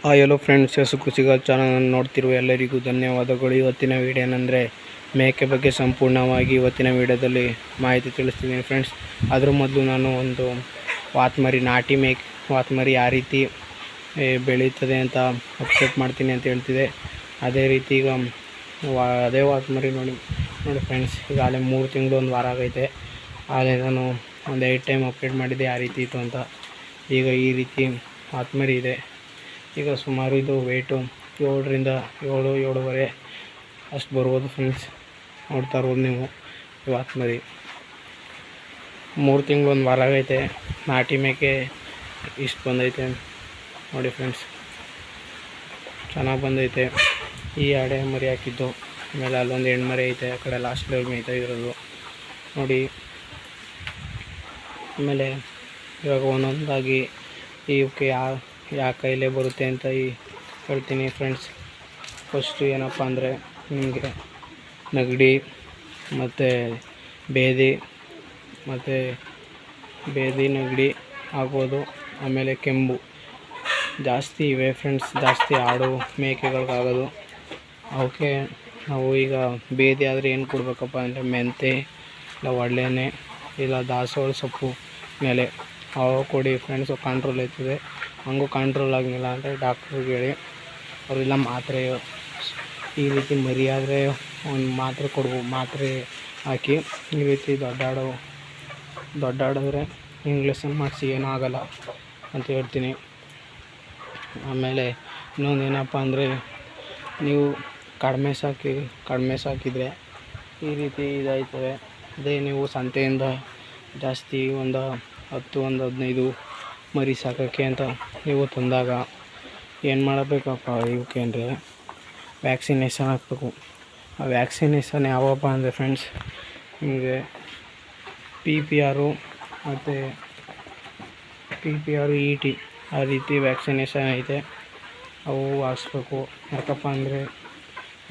Hi hello friends ಹೆಸರು ಕೃಷಿಗಳ channel ನೋಡ್ತಿರುವ ಎಲ್ಲರಿಗೂ ಧನ್ಯವಾದಗಳು. ಇವತ್ತಿನ ವೀಡಿಯೋ ಏನಂದರೆ, ಮೇಕೆ ಬಗ್ಗೆ ಸಂಪೂರ್ಣವಾಗಿ ಇವತ್ತಿನ ವಿಡಿಯೋದಲ್ಲಿ ಮಾಹಿತಿ ತಿಳಿಸ್ತಿದ್ದೀನಿ ಫ್ರೆಂಡ್ಸ್ ಅದ್ರ ಮೊದಲು ನಾನು ಒಂದು ವಾತ್ಮರಿ, ನಾಟಿ ಮೇಕ್, ವಾತ್ಮರಿ ಯಾವ ರೀತಿ ಬೆಳೀತದೆ ಅಂತ ಅಪ್ಡೇಟ್ ಮಾಡ್ತೀನಿ ಅಂತ ಹೇಳ್ತಿದೆ. ಅದೇ ರೀತಿ ಈಗ ಅದೇ ವಾತ್ಮರಿ ನೋಡಿ ನೋಡಿ ಫ್ರೆಂಡ್ಸ್ ಈಗ ಅಲ್ಲೇ ಮೂರು ತಿಂಗಳು ಒಂದು ವಾರ ಆಗೈತೆ. ಅದೇ ನಾನು ಒಂದು ಏಟ್ ಟೈಮ್ ಅಪ್ಡೇಟ್ ಮಾಡಿದ್ದೆ ಯಾವ ರೀತಿ ಇತ್ತು ಅಂತ. ಈಗ ಈ ರೀತಿ ವಾತ್ಮರಿ ಇದೆ. ಈಗ ಸುಮಾರು ಇದು ವೆಯ್ಟು ಏಳರಿಂದ ಏಳು, ಏಳುವರೆ ಅಷ್ಟು ಬರ್ಬೋದು ಫ್ರೆಂಡ್ಸ್ ನೋಡ್ತಾ ಇರ್ಬೋದು ನೀವು. ಇವತ್ತು ಮರಿ ಮೂರು ತಿಂಗಳು ಒಂದು ವಾರ ಆಗೈತೆ. ನಾಟಿ ಮೇಕೆ ಇಷ್ಟು ಬಂದೈತೆ. ನೋಡಿ ಫ್ರೆಂಡ್ಸ್ ಚೆನ್ನಾಗಿ ಬಂದೈತೆ. ಈ ಅಡೆ ಮರಿ ಹಾಕಿದ್ದು. ಆಮೇಲೆ ಅಲ್ಲೊಂದು ಹೆಣ್ಣು ಮರಿ ಐತೆ. ಆ ಕಡೆ ಲಾಸ್ಟ್ ಲೆವೆಲ್ ಮೇಯ್ತಾ ಇರೋದು. ನೋಡಿ. ಆಮೇಲೆ ಇವಾಗ ಒಂದೊಂದಾಗಿ ಇವಕ್ಕೆ ಯಾವ ಯಾವ ಕೈಲೇ ಬರುತ್ತೆ ಅಂತ ಈ ಹೇಳ್ತೀನಿ ಫ್ರೆಂಡ್ಸ್ ಫಸ್ಟು ಏನಪ್ಪ ಅಂದರೆ ನಿಮಗೆ ನೆಗಡಿ ಮತ್ತು ಬೇದಿ ಮತ್ತು ಬೇದಿ, ನೆಗಡಿ ಆಗ್ಬೋದು, ಆಮೇಲೆ ಕೆಂಬು ಜಾಸ್ತಿ ಇವೆ ಫ್ರೆಂಡ್ಸ್ ಜಾಸ್ತಿ ಆಡು ಮೇಕೆಗಳಿಗಾಗೋದು. ಅವಕ್ಕೆ ನಾವು ಈಗ ಬೇದಿ ಆದರೆ ಏನು ಕೊಡಬೇಕಪ್ಪ ಅಂದರೆ ಮೆಂತೆ ಇಲ್ಲ ಒಳ್ಳೆಣ್ಣೆ ಇಲ್ಲ ದಾಸವಾಳ ಸೊಪ್ಪು ಮೇಲೆ. ಅವು ಕೊಡಿ ಫ್ರೆಂಡ್ಸು ಕಂಟ್ರೋಲ್ ಆಯ್ತದೆ ಹಂಗೂ ಕಂಟ್ರೋಲ್ ಆಗಲಿಲ್ಲ ಅಂದರೆ ಡಾಕ್ಟ್ರಿಗೆ ಹೇಳಿ. ಅವರೆಲ್ಲ ಮಾತ್ರೆ, ಈ ರೀತಿ ಮರಿ ಆದರೆ ಒಂದು ಮಾತ್ರೆ ಕೊಡ್ಬೋದು ಮಾತ್ರೆ ಹಾಕಿ ಈ ರೀತಿ ದೊಡ್ಡಾಡೋ, ದೊಡ್ಡಾಡಿದ್ರೆ ಇಂಗ್ಲೀಷನ್ನು ಮಾಡಿಸಿ ಏನೂ ಆಗಲ್ಲ ಅಂತ ಹೇಳ್ತೀನಿ. ಆಮೇಲೆ ಇನ್ನೊಂದು ಏನಪ್ಪ ಅಂದರೆ ನೀವು ಕಡಿಮೆ ಸಾಕಿ, ಕಡಿಮೆ ಸಾಕಿದರೆ ಈ ರೀತಿ ಇದಾಯ್ತವೆ ಅದೇ ನೀವು ಸಂತೆಯಿಂದ ಜಾಸ್ತಿ ಒಂದು ಹತ್ತು ಒಂದು ಹದಿನೈದು ಮರಿ ಸಾಕೋಕ್ಕೆ ಅಂತ ನೀವು ತಂದಾಗ ಏನು ಮಾಡಬೇಕಪ್ಪ ಇವಕ್ಕೆ ಅಂದರೆ ವ್ಯಾಕ್ಸಿನೇಷನ್ ಹಾಕ್ಬೇಕು. ಆ ವ್ಯಾಕ್ಸಿನೇಷನ್ ಯಾವಪ್ಪ ಅಂದರೆ ಫ್ರೆಂಡ್ಸ್ ನಿಮಗೆ ಪಿ ಪಿ ಆರು ಮತ್ತು P P R E T ಆ ರೀತಿ ವ್ಯಾಕ್ಸಿನೇಷನ್ ಐತೆ. ಅವು ಹಾಕ್ಸ್ಬೇಕು. ಯಾಕಪ್ಪ ಅಂದರೆ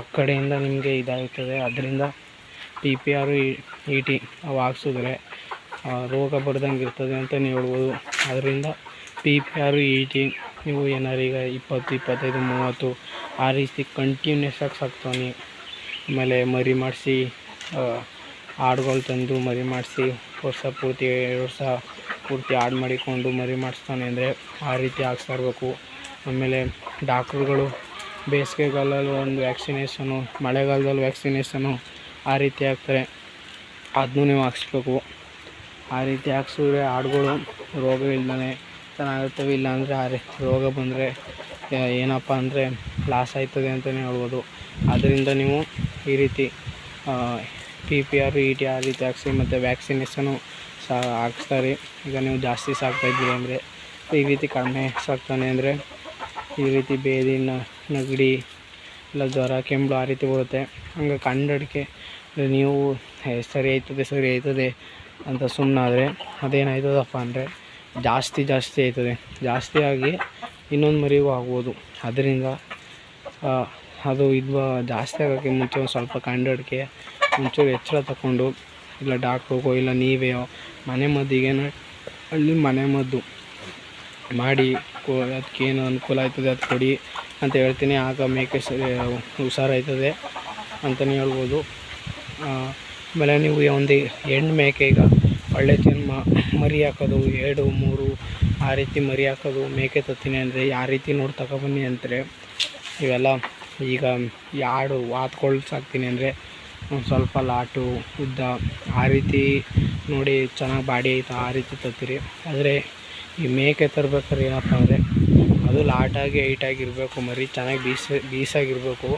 ಒಕ್ಕಡೆಯಿಂದ ನಿಮಗೆ ಇದಾಗುತ್ತದೆ ಅದರಿಂದ P P R E T ಅವು ಹಾಕ್ಸಿದ್ರೆ ರೋಗ ಬರ್ದಂಗೆ ಇರ್ತದೆ ಅಂತಲೇ ಹೇಳ್ಬೋದು. ಅದರಿಂದ ಪಿ ಪಿ ಆರು ಏಯ್ಟೀನ್ ನೀವು ಏನಾರು ಈಗ ಇಪ್ಪತ್ತು, ಇಪ್ಪತ್ತೈದು, ಮೂವತ್ತು, ಆ ರೀತಿ ಕಂಟಿನ್ಯೂಸ್ ಆಗಿ ಸಾಕ್ತಾನೆ ಆಮೇಲೆ ಮರಿ ಮಾಡಿಸಿ ಆಡುಗಳು ತಂದು ಮರಿ ಮಾಡಿಸಿ, ವರ್ಷ ಪೂರ್ತಿ ಎರಡು ವರ್ಷ ಪೂರ್ತಿ ಆಡು ಮಾಡಿಕೊಂಡು ಮರಿ ಮಾಡಿಸ್ತಾನೆ ಅಂದರೆ ಆ ರೀತಿ ಹಾಕ್ಸ್ತಾ ಇರಬೇಕು ಆಮೇಲೆ ಡಾಕ್ಟ್ರುಗಳು ಬೇಸಿಗೆಗಾಲದಲ್ಲಿ ಒಂದು ವ್ಯಾಕ್ಸಿನೇಷನು, ಮಳೆಗಾಲದಲ್ಲಿ ವ್ಯಾಕ್ಸಿನೇಷನು ಆ ರೀತಿ ಹಾಕ್ತಾರೆ ಅದನ್ನೂ ನೀವು ಹಾಕ್ಸ್ಬೇಕು. ಆ ರೀತಿ ಹಾಕ್ಸಿದ್ರೆ ಆಡುಗಳು ರೋಗ ಇಲ್ದೇ ಚೆನ್ನಾಗಿರ್ತವೆ ಇಲ್ಲಾಂದರೆ ಆ ರೋಗ ಬಂದರೆ ಏನಪ್ಪ ಅಂದರೆ ಲಾಸ್ ಆಯ್ತದೆ ಅಂತಲೇ ಹೇಳ್ಬೋದು. ಅದರಿಂದ ನೀವು ಈ ರೀತಿ P P R E T ಆ ರೀತಿ ಹಾಕ್ಸಿ ಮತ್ತು ವ್ಯಾಕ್ಸಿನೇಷನು ಸಹ ಹಾಕ್ಸ್ತಾರೆ ಈಗ ನೀವು ಜಾಸ್ತಿ ಸಾಕ್ತಾಯಿದ್ದೀರಿ ಅಂದರೆ ಈ ರೀತಿ ಕಡಿಮೆ ಸಾಕ್ತಾನೆ ಅಂದರೆ ಈ ರೀತಿ ಬೇದಿ ನೆಗಡಿ ಇಲ್ಲ ಜ್ವರ ಕೆಮ್ಮು ಆ ರೀತಿ ಬರುತ್ತೆ. ಹಂಗೆ ಕಂಡಡಿಕೆ ನೀವು "ಹೇ, ಸರಿ ಆಯ್ತದೆ ಸರಿ ಆಯ್ತದೆ ಅಂತ ಸುಮ್ಮನಾದರೆ ಅದೇನಾಯ್ತದಪ್ಪ ಅಂದರೆ ಜಾಸ್ತಿ ಜಾಸ್ತಿ ಆಯ್ತದೆ. ಜಾಸ್ತಿ ಆಗಿ ಇನ್ನೊಂದು ಮರಿಗೂ ಆಗ್ಬೋದು. ಅದರಿಂದ ಅದು ಇದು ಜಾಸ್ತಿ ಆಗೋಕ್ಕೆ ಮುಂಚೆ ಒಂದು ಸ್ವಲ್ಪ ಕಂಡಡಿಕೆ ಒಂಚೂರು ಎಚ್ಚರ ತಗೊಂಡು ಇಲ್ಲ ಡಾಕ್ಟ್ರಿಗೋ, ಇಲ್ಲ ನೀವೇ ಮನೆ ಮದ್ದಿಗೇನು ಅಲ್ಲಿ ಮನೆ ಮದ್ದು ಮಾಡಿ, ಕೊ ಅದಕ್ಕೇನು ಅನುಕೂಲ ಆಯ್ತದೆ ಅದು ಕೊಡಿ ಅಂತ ಹೇಳ್ತೀನಿ. ಆಗ ಮೇಕೆ ಸರಿ, ಹುಷಾರಾಯ್ತದೆ ಅಂತಲೇ ಹೇಳ್ಬೋದು. ಆಮೇಲೆ ನೀವು ಒಂದು ಹೆಣ್ಣು ಮೇಕೆ ಈಗ ಒಳ್ಳೆ ಜನ್ಮ, ಮರಿ ಹಾಕೋದು, ಎರಡು, ಮೂರು, ಆ ರೀತಿ ಮರಿ ಹಾಕೋದು, ಮೇಕೆ ತತ್ತೀನಿ ಅಂದರೆ ಯಾವ ರೀತಿ ನೋಡಿ ತಗೊಬನ್ನಿ ಅಂದರೆ ಇವೆಲ್ಲ ಈಗ ಯಾಡು ವಾತ್ಕೊಳ್ ಸಾಕ್ತೀನಿ ಅಂದರೆ ಒಂದು ಸ್ವಲ್ಪ ಲಾಟು, ಉದ್ದ ಆ ರೀತಿ ನೋಡಿ ಚೆನ್ನಾಗಿ ಬಾಡಿ ಐತೆ, ಆ ರೀತಿ ತತ್ತೀರಿ. ಆದರೆ ಈ ಮೇಕೆ ತರ್ಬೇಕಾದ್ರೆ ಏನಪ್ಪ ಅಂದರೆ ಅದು ಲಾಟಾಗಿ, ಹೈಟಾಗಿ ಇರಬೇಕು, ಮರಿ ಚೆನ್ನಾಗಿ ಬೀಸ, ಬೀಸಾಗಿರಬೇಕು.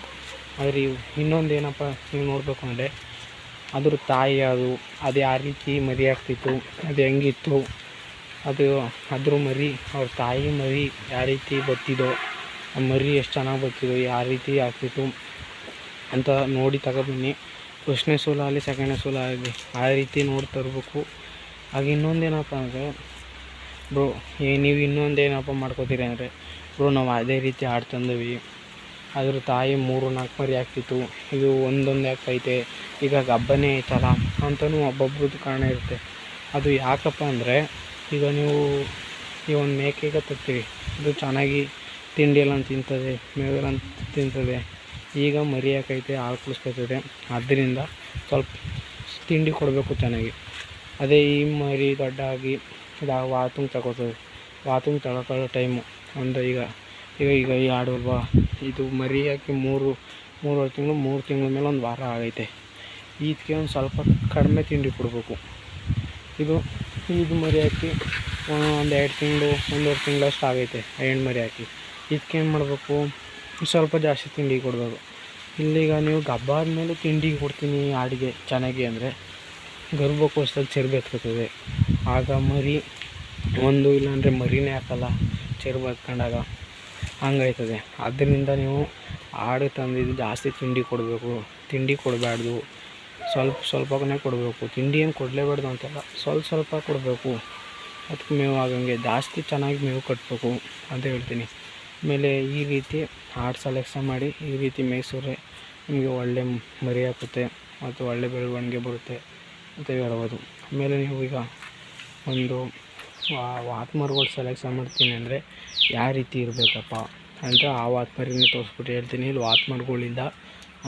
ಆದರೆ ಇನ್ನೊಂದು ಏನಪ್ಪ ನೀವು ನೋಡಬೇಕು ಅಂದರೆ ಅದ್ರ ತಾಯಿ ಅದು ಅದು ಯಾವ ರೀತಿ ಮರಿ ಆಗ್ತಿತ್ತು, ಅದು ಹೆಂಗಿತ್ತು, ಅದು ಅದ್ರ ಮರಿ, ಅವ್ರ ತಾಯಿ ಮರಿ ಯಾವ ರೀತಿ ಬತ್ತಿದೋ ಆ ಮರಿ ಎಷ್ಟು ಚೆನ್ನಾಗಿ ಬತ್ತಿದೋ ಯಾವ ರೀತಿ ಆಗ್ತಿತ್ತು ಅಂತ ನೋಡಿ ತಗೊಬನ್ನಿ. ಫಸ್ಟ್ನೇ ಸೂಲ ಆಗಲಿ, ಸೆಕೆಂಡ್ನೇ ಸೂಲ ಆಗಲಿ, ಆ ರೀತಿ ನೋಡಿ ತರಬೇಕು. ಆಗ ಇನ್ನೊಂದೇನಪ್ಪ ಅಂದರೆ, ಬ್ರೋ, ಏ, ನೀವು ಇನ್ನೊಂದೇನಪ್ಪ ಮಾಡ್ಕೋತೀರಿ ಅಂದರೆ, ಬ್ರೋ, ನಾವು ಅದೇ ರೀತಿ ಆಡ್ ತಂದೀವಿ. ಅದ್ರ ತಾಯಿ ಮೂರು ನಾಲ್ಕು ಮರಿ ಆಗ್ತಿತ್ತು. ಇದು ಒಂದೊಂದು ಹಾಕ್ತೈತೆ ಈಗ ಹಬ್ಬನೇ ಐತಲ್ಲ? ಅಂತಲೂ ಒಬ್ಬೊಬ್ರದ್ದು ಕಾರಣ ಇರುತ್ತೆ. ಅದು ಯಾಕಪ್ಪ ಅಂದರೆ, ಈಗ ನೀವು ಈ ಒಂದು ಮೇಕೆಗೆ ತರ್ತೀವಿ ಇದು ಚೆನ್ನಾಗಿ ತಿಂಡಿ ಎಲ್ಲ ತಿಂತದೆ, ಮೇವೆಲ್ಲ ತಿಂತದೆ. ಈಗ ಮರಿ ಹಾಕೈತೆ ಹಾಲು ಕುಡಿಸ್ಕೊತದೆ. ಆದ್ದರಿಂದ ಸ್ವಲ್ಪ ತಿಂಡಿ ಕೊಡಬೇಕು ಚೆನ್ನಾಗಿ. ಅದೇ ಈ ಮರಿ ದೊಡ್ಡ ಆಗಿ ಇದು ವಾತುಂಗ್ ತಗೋತದೆ. ವಾತುಂಗ್ ತಗೊಳ್ಳೋ ಟೈಮು. ಒಂದು ಈಗ ಈಗ ಈಗ ಈ ಆಡು ಇದು ಮರಿ ಹಾಕಿ ಮೂರು, ಮೂರುವರೆ ತಿಂಗಳು, ಮೂರು ತಿಂಗಳ ಮೇಲೆ ಒಂದು ವಾರ ಆಗೈತೆ. ಇದಕ್ಕೆ ಒಂದು ಸ್ವಲ್ಪ ಕಡಿಮೆ ತಿಂಡಿ ಕೊಡಬೇಕು. ಇದು ಇದು ಮರಿ ಹಾಕಿ ಒಂದು ಎರಡು ತಿಂಗಳು, ಒಂದೂವರೆ ತಿಂಗಳಷ್ಟು ಆಗೈತೆ ಹೆಣ್ಣು ಮರಿ ಹಾಕಿ ಇದಕ್ಕೆ ಏನು ಮಾಡಬೇಕು? ಸ್ವಲ್ಪ ಜಾಸ್ತಿ ತಿಂಡಿ ಕೊಡಬೇಕು. ಇಲ್ಲಿಗ ನೀವು ಗಬ್ಬ ಆದಮೇಲೆ ತಿಂಡಿ ಕೊಡ್ತೀನಿ ಆಡಿಗೆ, ಚೆನ್ನಾಗಿ ಅಂದರೆ ಗರ್ಭಕೋಶದಲ್ಲಿ ಚೆರ್ಬು ಆಗ ಮರಿ, ಒಂದು ಇಲ್ಲಾಂದರೆ ಮರಿನೇ ಹಾಕಲ್ಲ, ಚೆರ್ಬು ಹಂಗಾಯ್ತದೆ. ಆದ್ದರಿಂದ ನೀವು ಆಡು ತಂದಿದ್ದು ಜಾಸ್ತಿ ತಿಂಡಿ ಕೊಡಬೇಕು. ತಿಂಡಿ ಕೊಡಬಾರ್ದು. ಸ್ವಲ್ಪ ಸ್ವಲ್ಪನೇ ಕೊಡಬೇಕು. ತಿಂಡಿ ಏನು ಕೊಡಲೇಬಾರ್ದು ಅಂತಲ್ಲ ಸ್ವಲ್ಪ ಸ್ವಲ್ಪ ಕೊಡಬೇಕು. ಅದಕ್ಕೆ ಮೇವು ಆಗಂಗೆ ಜಾಸ್ತಿ ಚೆನ್ನಾಗಿ ಮೇವು ಕಟ್ಟಬೇಕು ಅಂತ ಹೇಳ್ತೀನಿ. ಆಮೇಲೆ ಈ ರೀತಿ ಆಡು ಸೆಲೆಕ್ಷನ್ ಮಾಡಿ ಈ ರೀತಿ ಮೇಯಿಸಿದ್ರೆ ನಿಮಗೆ ಒಳ್ಳೆ ಮರಿ ಹಾಕುತ್ತೆ ಮತ್ತು ಒಳ್ಳೆ ಬೆಳವಣಿಗೆ ಬರುತ್ತೆ ಅಂತ ಹೇಳ್ಬೋದು. ಆಮೇಲೆ ನೀವು ಈಗ ಒಂದು ವಾತ್ಮರಿಗಳು ಸೆಲೆಕ್ಷನ್ ಮಾಡ್ತೀನಿ ಅಂದರೆ ಯಾವ ರೀತಿ ಇರಬೇಕಪ್ಪ ಅಂತ ಆ ವಾತ್ಮರಿನೇ ತೋರಿಸ್ಬಿಟ್ಟು ಹೇಳ್ತೀನಿ. ಇಲ್ಲಿ ವಾತ್ಮರಿಗಳಿಂದ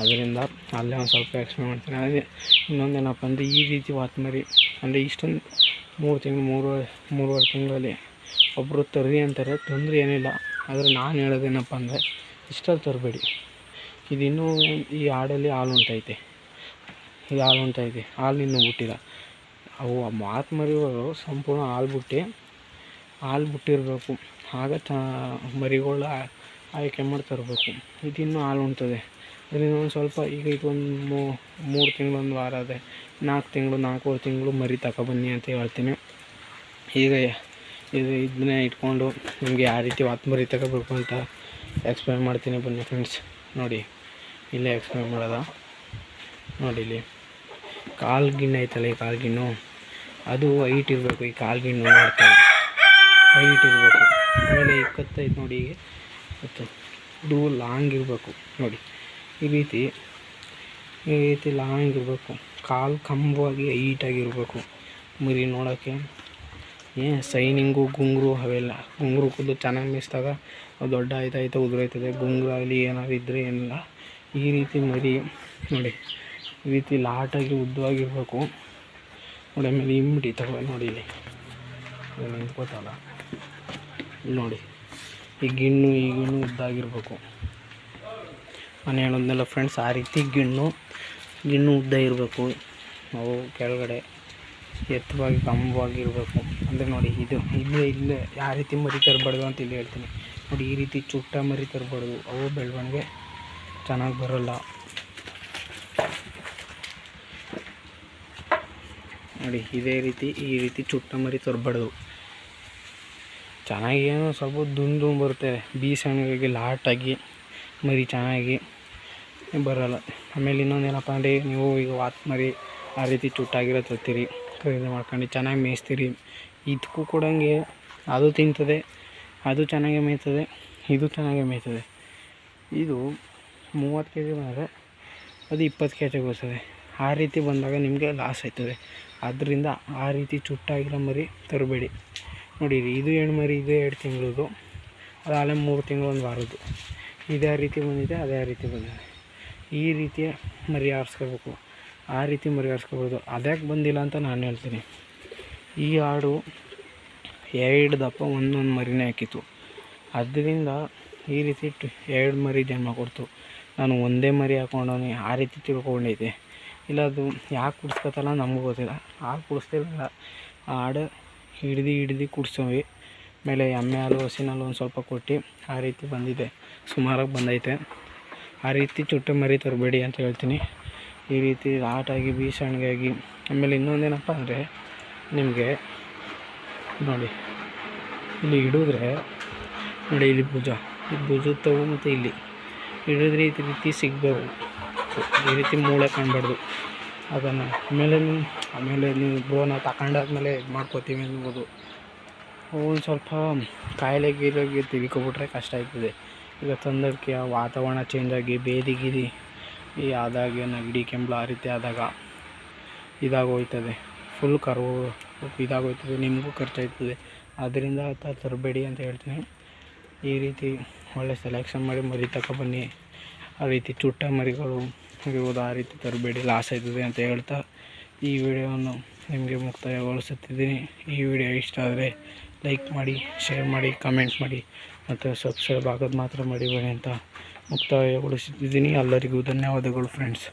ಅದರಿಂದ ಅಲ್ಲೇ ಒಂದು ಸ್ವಲ್ಪ ಎಕ್ಸ್ಪ್ಲೇನ್ ಮಾಡ್ತೀನಿ. ಅದೇ ಇನ್ನೊಂದೇನಪ್ಪ ಅಂದರೆ ಈ ರೀತಿ ವಾತ್ಮರಿ ಅಂದರೆ ಇಷ್ಟೊಂದು ಮೂರು ತಿಂಗಳು, ಮೂರು, ಮೂರುವರೆ ತಿಂಗಳಲ್ಲಿ ಒಬ್ಬರು ತರ್ರಿ ಅಂತಾರೆ. ತೊಂದರೆ ಏನಿಲ್ಲ. ಆದರೆ ನಾನು ಹೇಳೋದೇನಪ್ಪ ಅಂದರೆ ಇಷ್ಟಲ್ಲಿ ತರಬೇಡಿ. ಇದು ಇನ್ನೂ ಈ ಹಾಡಲ್ಲಿ ಹಾಲು ಉಂಟೈತೆ. ಇದು ಹಾಲು ಉಂಟೈತೆ. ಹಾಲು ಇನ್ನೂ ಬಿಟ್ಟಿಲ್ಲ ಅವು ಮಾತ್ಮರಿಗಳು ಸಂಪೂರ್ಣ ಹಾಲು ಬಿಟ್ಟು ಹಾಲು ಬಿಟ್ಟಿರಬೇಕು ಆಗ ಚ ಮರಿಗಳು ಆಯ್ಕೆ ಮಾಡಿ ತರಬೇಕು ಇದು ಇನ್ನೂ ಹಾಲು ಉಣ್ತದೆ. ಅದರಿಂದ ಒಂದು ಸ್ವಲ್ಪ ಈಗ ಇದೊಂದು ಮೂರು ತಿಂಗಳು ಒಂದು ವಾರ ಅದೇ. ನಾಲ್ಕು ತಿಂಗಳು, ನಾಲ್ಕೂವರೆ ತಿಂಗಳು ಮರಿ ತಗೊಬನ್ನಿ ಅಂತ ಹೇಳ್ತೀನಿ. ಈಗ ಇದು ಇದನ್ನೇ ಇಟ್ಕೊಂಡು ನಿಮಗೆ ಯಾವ ರೀತಿ ವಾತ್ ಮರಿ ತಗೋಬೇಕು ಅಂತ ಎಕ್ಸ್ಪ್ಲೈನ್ ಮಾಡ್ತೀನಿ ಬನ್ನಿ ಫ್ರೆಂಡ್ಸ್ ನೋಡಿ, ಇಲ್ಲೇ ಎಕ್ಸ್ಪ್ಲೈನ್ ಮಾಡೋದ? ನೋಡಿ ಇಲ್ಲಿ. ಕಾಲು ಗಿಣ್ಣು ಐತಲ್ಲ ಈ ಕಾಲು ಗಿಣ್ಣು ಅದು ಹೈಟ್ ಇರಬೇಕು, ಈ ಕಾಲು ಗಿಣ್ಣು ನೋಡ್ತಾರೆ ಹೈಟ್ ಇರಬೇಕು. ಆಮೇಲೆ ಈ ನೋಡಿ ಈಗ ಇದು ಲಾಂಗ್ ಇರಬೇಕು. ನೋಡಿ. ಈ ರೀತಿ ಈ ರೀತಿ ಲಾಂಗ್ ಇರಬೇಕು. ಕಾಲು ಕಂಬವಾಗಿ ಹೈಟಾಗಿರಬೇಕು ಮರಿ ನೋಡೋಕ್ಕೆ. ಏ, ಸೈನಿಂಗು, ಗುಂಗುರು ಅವೆಲ್ಲ. ಗುಂಗುರು ಕೂದಲು ಚೆನ್ನಾಗಿ ಮೇಯಿಸಿದಾಗ ಅದು ದೊಡ್ಡ ಆಯ್ತಾಯ್ತು ಆಯ್ತಾ ಉದುರೈತದೆ ಗುಂಗುರು ಆಗಲಿ ಏನಾದ್ರು ಇದ್ದರೆ ಏನಿಲ್ಲ. ಈ ರೀತಿ ಮರಿ, ನೋಡಿ. ಈ ರೀತಿ ಲಾಟಾಗಿ ಉದ್ದವಾಗಿರಬೇಕು. ನೋಡಿ, ಆಮೇಲೆ ಇಮ್ಮಿಡಿ ತಗೋ, ನೋಡಿ ಇಲ್ಲಿ. ನಿಂತ್ಕೋತಲ್ಲ. ನೋಡಿ, ಈ ಗಿಣ್ಣು ಈ ಗಿಣ್ಣು ಉದ್ದಾಗಿರ್ಬೇಕು. ನಾನು ಹೇಳೋದ್ನೆಲ್ಲ ಫ್ರೆಂಡ್ಸ್ ಆ ರೀತಿ ಗಿಣ್ಣು ಗಿಣ್ಣು ಉದ್ದ ಇರಬೇಕು. ಅವು ಕೆಳಗಡೆ ಎತ್ತವಾಗಿ ಕಂಬವಾಗಿರಬೇಕು ಅಂದರೆ ನೋಡಿ, ಇದು ಇಲ್ಲೇ ಇಲ್ಲೇ ಯಾವ ರೀತಿ ಮರಿ ತರಬಾರ್ದು ಅಂತ ಇಲ್ಲಿ ಹೇಳ್ತೀನಿ. ನೋಡಿ, ಈ ರೀತಿ ಚುಟ್ಟ ಮರಿ ತರಬಾರ್ದು. ಅವು ಬೆಳವಣಿಗೆ ಚೆನ್ನಾಗಿ ಬರೋಲ್ಲ. ನೋಡಿ, ಇದೇ ರೀತಿ ಈ ರೀತಿ ಚುಟ್ಟ ಮರಿ ತರಬಾರ್ದು ಚೆನ್ನಾಗಿ ಏನೋ ಸ್ವಲ್ಪ ದುಂದು ಬರುತ್ತೆ ಬೀಸಣ್ಣಗಾಗಿ ಲಾಟಾಗಿ, ಮರಿ ಚೆನ್ನಾಗಿ ಬರೋಲ್ಲ. ಆಮೇಲೆ ಇನ್ನೊಂದು ಏನಪ್ಪ ಅಂದರೆ, ನೀವು ಈಗ ವಾತ್ ಮರಿ ಆ ರೀತಿ ಚುಟ್ಟಾಗಿರೋ ತರ್ತೀರಿ, ಖರೀದಿ ಮಾಡ್ಕೊಂಡು ಚೆನ್ನಾಗಿ ಮೇಯಿಸ್ತೀರಿ. ಇದಕ್ಕೂ ಕೂಡ ಹಂಗೆ, ಅದು ತಿಂತದೆ, ಅದು ಚೆನ್ನಾಗಿ ಮೇಯ್ತದೆ, ಇದು ಚೆನ್ನಾಗಿ ಮೇಯ್ತದೆ. ಇದು ಮೂವತ್ತು ಕೆ ಜಿ ಬಂದರೆ ಅದು ಇಪ್ಪತ್ತು ಕೆ ಜಿ ಬರ್ತದೆ. ಆ ರೀತಿ ಬಂದಾಗ ನಿಮಗೆ ಲಾಸ್ ಆಯ್ತದೆ. ಆದ್ದರಿಂದ ಆ ರೀತಿ ಚುಟ್ಟಾಗಿರೋ ಮರಿ, ತರಬೇಡಿ. ನೋಡಿರಿ ಇದು ಎರಡು ಮರಿ, ಇದು ಎರಡು ತಿಂಗಳದು. ಅದು ಆಲೆ ಮೂರು ತಿಂಗಳು ಒಂದು ವಾರದ್ದು. ಇದೇ ರೀತಿ ಬಂದಿದೆ, ಅದೇ ರೀತಿ ಬಂದಿದೆ. ಈ ರೀತಿಯ ಮರಿ ಆರಿಸ್ಕೋಬೇಕು. ಆ ರೀತಿ ಮರಿ ಆರಿಸ್ಕೋಬೋದು ಅದ್ಯಾಕೆ ಬಂದಿಲ್ಲ ಅಂತ ನಾನು ಹೇಳ್ತೀನಿ. ಈ ಆಡು ಎರಡು ದಪ್ಪ ಒಂದೊಂದು ಮರಿನೇ ಹಾಕಿತ್ತು. ಅದರಿಂದ ಈ ರೀತಿ ಎರಡು ಮರಿ ಜನ್ಮ ಕೊಡ್ತು. ನಾನು ಒಂದೇ ಮರಿ ಹಾಕೊಂಡವನಿ ಆ ರೀತಿ ತಿಳ್ಕೊಂಡೈತೆ ಇಲ್ಲ, ಅದು ಯಾಕೆ ಕುಡ್ಸ್ಕೊತಲ್ಲ ನಮಗೂ ಗೊತ್ತಿಲ್ಲ. ಹಾಲು ಕುಡಿಸ್ತಿಲ್ಲ ಆಡು ಹಿಡ್ದು ಹಿಡ್ದು ಕುಡ್ಸೋವಿ ಆಮೇಲೆ ಎಮ್ಮೆ ಹಾಲು, ಹಸಿನ ಒಂದು ಸ್ವಲ್ಪ ಕೊಟ್ಟು ಆ ರೀತಿ ಬಂದಿದೆ. ಸುಮಾರಾಗಿ ಬಂದೈತೆ. ಆ ರೀತಿ ಚುಟ್ಟ ಮರಿ ತರಬೇಡಿ ಅಂತ ಹೇಳ್ತೀನಿ. ಈ ರೀತಿ ಆಟಾಗಿ, ಬೀಸಣಿಗೆಯಾಗಿ. ಆಮೇಲೆ ಇನ್ನೊಂದೇನಪ್ಪ ಅಂದರೆ ನಿಮಗೆ ನೋಡಿ, ಇಲ್ಲಿ ಹಿಡಿದ್ರೆ ನೋಡಿ, ಇಲ್ಲಿ ಭುಜ. ಇಲ್ಲಿ ಭುಜದ ತಗೋ ಮತ್ತು ಇಲ್ಲಿ. ಹಿಡಿದ್ರೆ ಈ ರೀತಿ ಸಿಗಬೇಕು ಈ ರೀತಿ ಮೂಳೆ ಕಾಣಬಾರ್ದು. ಅದನ್ನು ಆಮೇಲೆ ನೀವು ಆಮೇಲೆ ನೀವು ಬೋನ ತಗೊಂಡಾದ್ಮೇಲೆ ಇದು ಮಾಡ್ಕೋತೀವಿ ಅನ್ಬೋದು. ಒಂದು ಸ್ವಲ್ಪ ಕಾಯಿಲೆ ಗೀಲೆಗೆ ತಿಳ್ಕೊಬಿಟ್ರೆ ಕಷ್ಟ ಆಯ್ತದೆ ಈಗ ತಂದಕ್ಕೆ ವಾತಾವರಣ ಚೇಂಜ್ ಆಗಿ ಬೇದಿ ಗಿರಿ ಈ ಆದಾಗ ನೆಗಡಿ ಕೆಂಬ್ಲ ಆ ರೀತಿ ಆದಾಗ ಇದಾಗೋಯ್ತದೆ ಫುಲ್ ಕರು ಇದಾಗೋಯ್ತದೆ ನಿಮಗೂ ಖರ್ಚಾಯ್ತದೆ ಅದರಿಂದ ತರಬೇಡಿ ಅಂತ ಹೇಳ್ತೀನಿ. ಈ ರೀತಿ ಒಳ್ಳೆ ಸೆಲೆಕ್ಷನ್ ಮಾಡಿ ಮರಿ ತಗೊಬನ್ನಿ ಆ ರೀತಿ ಚುಟ್ಟ ಮರಿಗಳು ಇರುವುದು ಆ ರೀತಿ ತರಬೇಡಿ, ಲಾಸ್ ಆಯ್ತದೆ ಅಂತ ಹೇಳ್ತಾ ಈ ವಿಡಿಯೋವನ್ನು ನಿಮಗೆ ಮುಕ್ತಾಯಗೊಳಿಸುತ್ತಿದ್ದೀನಿ. ಈ ವಿಡಿಯೋ ಇಷ್ಟ ಆದರೆ ಲೈಕ್ ಮಾಡಿ, ಶೇರ್ ಮಾಡಿ, ಕಮೆಂಟ್ ಮಾಡಿ ಮತ್ತು ಸಬ್ಸ್ಕ್ರೈಬ್ ಆಗೋದು ಮಾತ್ರ ಮಾಡಿಬೇಡಿ ಅಂತ ಮುಕ್ತಾಯಗೊಳಿಸುತ್ತಿದ್ದೀನಿ. ಎಲ್ಲರಿಗೂ ಧನ್ಯವಾದಗಳು ಫ್ರೆಂಡ್ಸ್.